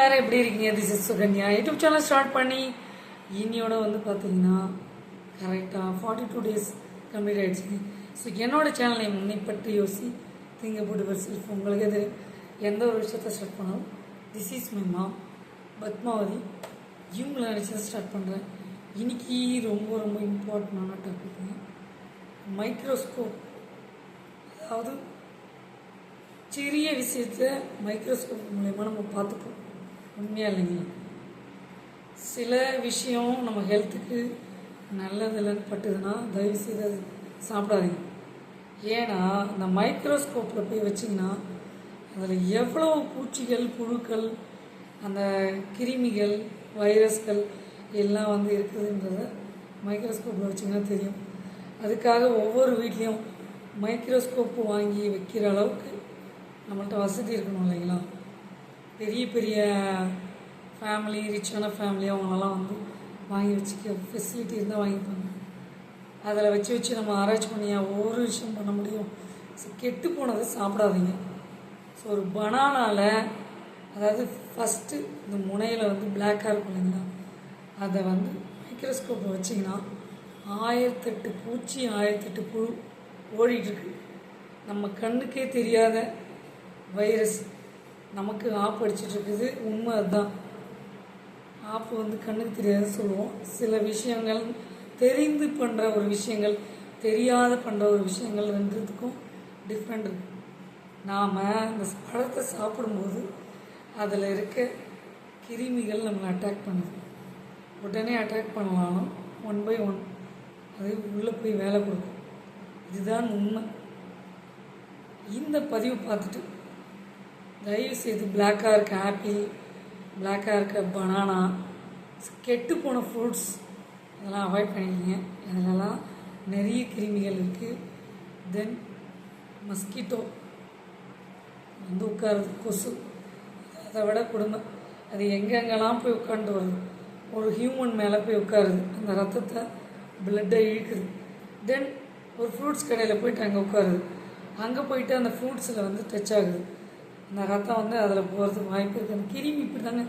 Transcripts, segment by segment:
எல்லாரும் எப்படி இருக்கீங்க? This is Sukanya YouTube channel start பண்ணி இனியோட வந்து பார்த்தீங்கன்னா கரெக்டாக ஃபார்ட்டி டூ டேஸ் கம்ப்ளீட் ஆகிடுச்சு ஸோ என்னோடய சேனலை முன்னை பற்றி யோசி திங்க போட்டு வரிசல் உங்களுக்கு எது? எந்த ஒரு விஷயத்த ஸ்டார்ட் பண்ணாலும் this is my mom Padmavathi. இவங்கள நினச்சதை ஸ்டார்ட் பண்ணுறேன் இன்னைக்கு ரொம்ப ரொம்ப இம்பார்ட்டண்டான டாபிக் மைக்ரோஸ்கோப் அதாவது சிறிய விஷயத்த மைக்ரோஸ்கோப் மூலயமா நம்ம பார்த்துப்போம். உண்மையாக இல்லைங்களா சில விஷயம் நம்ம ஹெல்த்துக்கு நல்லது இல்லைன்னு பட்டுதுன்னா தயவு செய்து அது சாப்பிடாதீங்க. ஏன்னா அந்த மைக்ரோஸ்கோப்பில் போய் வச்சிங்கன்னா அதில் எவ்வளோ பூச்சிகள் புழுக்கள் அந்த கிருமிகள் வைரஸ்கள் எல்லாம் வந்து இருக்குதுன்றத மைக்ரோஸ்கோப்பில் வச்சிங்கன்னா தெரியும். அதுக்காக ஒவ்வொரு வீட்லேயும் மைக்ரோஸ்கோப்பு வாங்கி வைக்கிற அளவுக்கு நம்மள்ட்ட வசதி இருக்கணும் இல்லைங்களா? பெரிய பெரிய ஃபேமிலி ரிச்சான ஃபேமிலி அவங்களெல்லாம் வந்து வாங்கி வச்சுக்க ஃபெசிலிட்டி இருந்தால் வாங்கிப்பாங்க அதில் வச்சு வச்சு நம்ம ஆராய்ச்சி பண்ணியா ஒவ்வொரு விஷயம் பண்ண முடியும். ஸோ கெட்டு போனதை சாப்பிடாதீங்க. ஸோ ஒரு பனானாவில் அதாவது ஃபஸ்ட்டு இந்த முனையில் வந்து பிளாக்காக இருக்கும் இல்லைங்களா? அதை வந்து மைக்ரோஸ்கோப்பை வச்சிங்கன்னா ஆயிரத்தெட்டு பூச்சி ஆயிரத்தெட்டு புழு ஓடிட்டுருக்கு நம்ம கண்ணுக்கே தெரியாத வைரஸ் நமக்கு ஆப் அடிச்சிட்ருக்குது. உண்மை அதுதான். ஆப்பு வந்து கண்ணுக்கு தெரியாதுன்னு சொல்லுவோம். சில விஷயங்கள் தெரிந்து பண்ணுற ஒரு விஷயங்கள் தெரியாத பண்ணுற ஒரு விஷயங்கள் ரெண்டுத்துக்கும் டிஃப்ரெண்ட் இருக்கு. நாம் இந்த பழத்தை சாப்பிடும்போது அதில் இருக்க கிருமிகள் நம்மளை அட்டாக் பண்ணுது. உடனே அட்டாக் பண்ணலாலும் ஒன் பை ஒன் அது உள்ளே போய் வேலை கொடுக்கும். இதுதான் உண்மை. இந்த பதிவு பார்த்துட்டு தயவு செய்து பிளாக்காக இருக்க ஆப்பிள் பிளாக்காக இருக்க பனானா கெட்டு போன ஃப்ரூட்ஸ் அதெல்லாம் அவாய்ட் பண்ணிக்கிங்க அதிலலாம் நிறைய கிருமிகள் இருக்குது தென் மஸ்கிட்டோ வந்து உட்காருது கொசு. அதை விட குடும்பம் அது எங்கெங்கெல்லாம் போய் உட்காந்து வருது. ஒரு ஹியூமன் மேலே போய் உட்காருது. அந்த ரத்தத்தை பிளட்டை இழுக்குது. தென் ஒரு ஃப்ரூட்ஸ் கடையில் போயிட்டு அங்கே உட்காருது. அங்கே போயிட்டு அந்த ஃப்ரூட்ஸில் வந்து டச் ஆகுது. அந்த ரத்தம் வந்து அதில் போகிறதுக்கு வாய்ப்பு இருக்குது அந்த கிருமி இப்படி தாங்க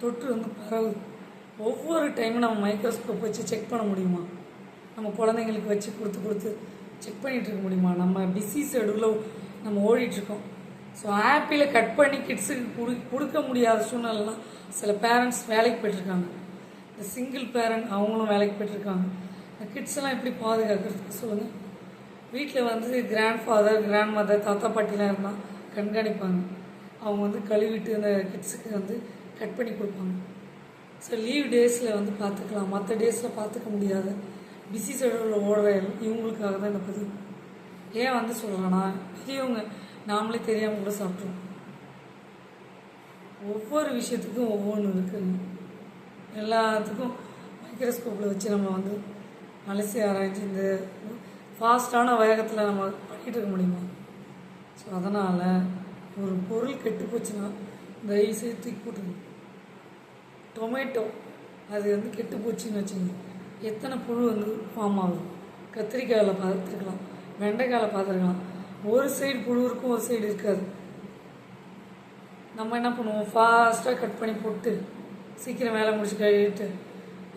தொற்று வந்து பரவுது. ஒவ்வொரு டைமும் நம்ம மைக்ரோஸ்கோப் வச்சு செக் பண்ண முடியுமா? நம்ம குழந்தைங்களுக்கு வச்சு கொடுத்து கொடுத்து செக் பண்ணிகிட்டு இருக்க முடியுமா? நம்ம பிஸி ஷெடியூலில் நம்ம ஓடிட்டுருக்கோம் ஸோ ஆப்பில் கட் பண்ணி கிட்ஸுக்கு கொடு கொடுக்க முடியாத சூழ்நிலைலாம் சில பேரண்ட்ஸ் வேலைக்கு போயிட்டுருக்காங்க. இந்த சிங்கிள் பேரண்ட் அவங்களும் வேலைக்கு போயிட்டுருக்காங்க. இந்த கிட்ஸ்லாம் எப்படி பாதுகாக்கிறதுக்கு சொல்லுங்கள் வீட்டில் வந்து கிராண்ட் ஃபாதர் கிராண்ட் மதர் தாத்தா பாட்டிலாம் இருந்தால் கண்காணிப்பாங்க. அவங்க வந்து கழுவிட்டு அந்த கிட்ஸுக்கு வந்து கட் பண்ணி கொடுப்பாங்க. ஸோ லீவ் டேஸில் வந்து பார்த்துக்கலாம். மற்ற டேஸில் பார்த்துக்க முடியாத. பிஸி ஷெடியூலில் ஓடுற இவங்களுக்காக தான் இந்த பதிவு. ஏன் வந்து சொல்கிறேன்னா பெரியவங்க நாமளே தெரியாமல் கூட சாப்பிட்ருவோம் ஒவ்வொரு விஷயத்துக்கும் ஒவ்வொன்று இருக்குங்க எல்லாத்துக்கும் மைக்ரோஸ்கோப்பில் வச்சு நம்ம வந்து அலசி ஆராய்ச்சி இந்த ஃபாஸ்ட்டான வேகத்தில் நம்ம பண்ணிகிட்டு இருக்க முடியுமா? ஸோ அதனால் ஒரு பொருள் கெட்டு போச்சுன்னா தயவு செய்து தூக்கி போட்டுருங்க. டொமேட்டோ அது வந்து கெட்டு போச்சுன்னு வச்சுங்க எத்தனை புழு வந்து ஃபார்ம் ஆகுது கத்திரிக்காயில் பார்த்துருக்கலாம் வெண்டைக்காயில் பார்த்துருக்கலாம். ஒரு சைடு புழு இருக்கும் ஒரு சைடு இருக்காது. நம்ம என்ன பண்ணுவோம்? ஃபாஸ்ட்டாக கட் பண்ணி போட்டு சீக்கிரம் வேலை முடிச்சு கழுவிட்டு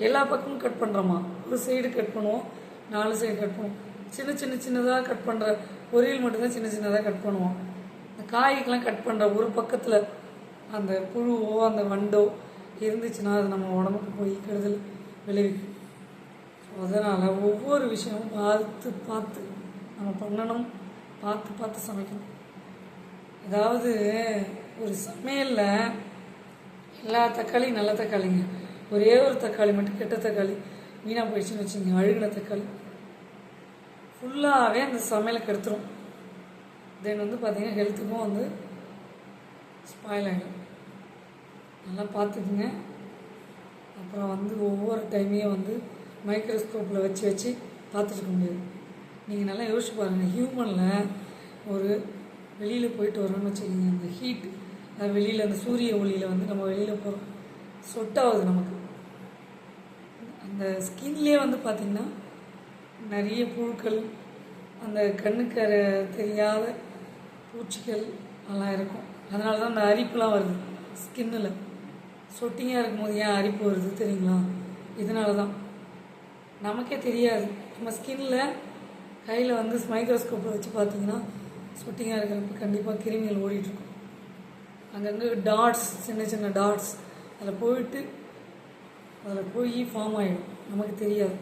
எல்லா பக்கமும் கட் பண்ணுறோமா ஒரு சைடு கட் பண்ணுவோம் நாலு சைடு கட் பண்ணுவோம். சின்ன சின்ன சின்னதாக கட் பண்ணுற பொரியல் மட்டும்தான் சின்ன சின்னதாக கட் பண்ணுவோம். காய்க்கெலாம் கட் பண்ணுற ஒரு பக்கத்தில் அந்த புழுவோ அந்த வண்டோ இருந்துச்சுன்னா அது நம்ம உடம்புக்கு போய் கெடுதல் விளைவிக்கும். அதனால் ஒவ்வொரு விஷயமும் பார்த்து பார்த்து நம்ம பண்ணணும் பார்த்து பார்த்து சமைக்கணும். அதாவது ஒரு சமையலில் எல்லா தக்காளியும் நல்ல தக்காளிங்க. ஒரே ஒரு தக்காளி மட்டும் கெட்ட தக்காளி. வீணாக போயிடுச்சுன்னு வச்சுங்க அழுகின தக்காளி. ஃபுல்லாகவே அந்த சமையலை கெடுத்துரும் தென் வந்து பார்த்திங்கன்னா ஹெல்த்துக்கும் வந்து ஸ்பாயில் ஆகிடும் நல்லா பார்த்துக்குங்க. அப்புறம் வந்து ஒவ்வொரு டைமையும் வந்து மைக்ரோஸ்கோப்பில் வச்சு வச்சு பார்த்துட்டு முடியாது. நீங்கள் நல்லா யோசிச்சு பாருங்கள் ஹியூமனில் ஒரு வெளியில் போயிட்டு வரோம்னு வச்சுக்கோங்க. அந்த ஹீட் அது வெளியில் அந்த சூரிய ஒளியில் வந்து நம்ம வெளியில் போகிறோம் சொட்டாகுது நமக்கு. அந்த ஸ்கின்லேயே வந்து பார்த்திங்கன்னா நிறைய புழுக்கள் அந்த கண்ணுக்கு தெரியாத பூச்சிகள் நல்லா இருக்கும். அதனால தான் அந்த அரிப்புலாம் வருது. ஸ்கின்னில். சொட்டிங்காக இருக்கும்போது ஏன் அரிப்பு வருது தெரியுங்களா? இதனால தான் நமக்கே தெரியாது. நம்ம ஸ்கின்னில் கையில் வந்து மைக்ரோஸ்கோப்பை வச்சு பார்த்தீங்கன்னா சொட்டிங்காக இருக்கிறப்ப கண்டிப்பாக கிருமிகள் ஓடிட்டுருக்கும். அங்கங்கே டாட்ஸ் சின்ன சின்ன டாட்ஸ் அதில் போயிட்டு அதில் போய் ஃபார்ம் ஆகிடும் நமக்கு தெரியாது.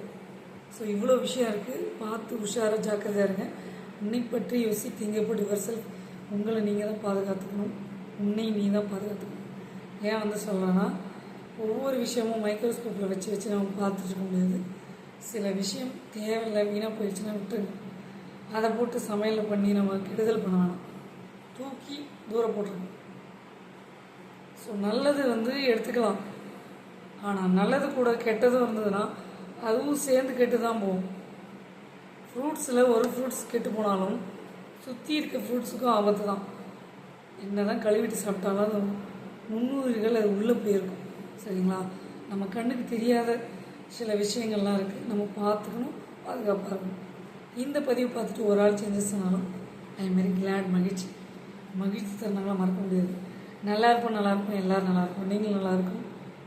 ஸோ இவ்வளோ விஷயம் இருக்குது பார்த்து உஷாராக ஜாக்கிரதையாக இருங்க. உன்னை பற்றி யோசி திங்கப்பட்டு வரிசல் உங்களை நீங்கள் தான் பாதுகாத்துக்கணும். உன்னை நீ தான் பாதுகாத்துக்கணும். ஏன் வந்து சொல்கிறேன்னா ஒவ்வொரு விஷயமும் மைக்ரோஸ்கோப்பில் வச்சு வச்சு நம்ம பார்த்துட்டு இருக்க முடியாது. சில விஷயம் தேவையில்லை வீணாக போயிடுச்சுன்னா விட்டுருங்க. அதை போட்டு சமையலில் பண்ணி நம்ம கெடுதல் பண்ண வேணாம். தூக்கி தூரம் போட்டுருக்கணும் ஸோ நல்லது வந்து எடுத்துக்கலாம். ஆனால் நல்லது கூட கெட்டதும் இருந்ததுன்னா அதுவும் சேர்ந்து கெட்டு தான் போகும். ஃப்ரூட்ஸில் ஒரு ஃப்ரூட்ஸ் கெட்டு போனாலும் சுற்றி இருக்க ஃப்ரூட்ஸுக்கும் ஆபத்து தான். என்ன தான் கழுவிட்டு சாப்பிட்டாலும் அது முன்னூறுகள் அது உள்ளே போயிருக்கும். சரிங்களா? நம்ம கண்ணுக்கு தெரியாத சில விஷயங்கள்லாம் இருக்குது நம்ம பார்த்துக்கணும் பாதுகாப்பாக இருக்கணும். இந்த பதிவு பார்த்துட்டு ஒரு ஆள் சேஞ்சஸ் ஆனாலும் ஐ வெரி கிளாட் மகிழ்ச்சி. மகிழ்ச்சி தருணங்களாம் மறக்க முடியாது. நல்லா இருப்போம் நல்லா இருப்போம் எல்லோரும் நல்லா இருப்போம். நீங்களும் நல்லா இருக்கும்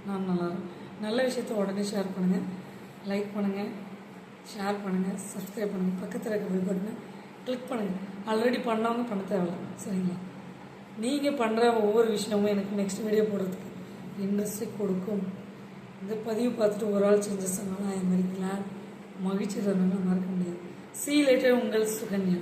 நான் நல்லா இருக்கும் நல்ல விஷயத்த உடனே ஷேர் பண்ணுங்கள் லைக் பண்ணுங்கள் ஷேர் பண்ணுங்கள் சப்ஸ்கிரைப் பண்ணுங்கள் பக்கத்தில் இருக்க பில் பட்டனை கிளிக் பண்ணுங்கள் ஆல்ரெடி பண்ணவங்க பண்ண தேவையில்ல சரிங்களா? நீங்கள் பண்ணுற ஒவ்வொரு விஷயமும் எனக்கு நெக்ஸ்ட் வீடியோ போடுறதுக்கு இன்ட்ரெஸ்ட்டை கொடுக்கும். இந்த பதிவு பார்த்துட்டு ஒரு ஆள் செஞ்ச சொன்னாலும் அது மாதிரி கிளாட் மகிழ்ச்சி தருணங்கள் மறக்க முடியாது. சீ லேட்டர் உங்கள் சுகன்யா.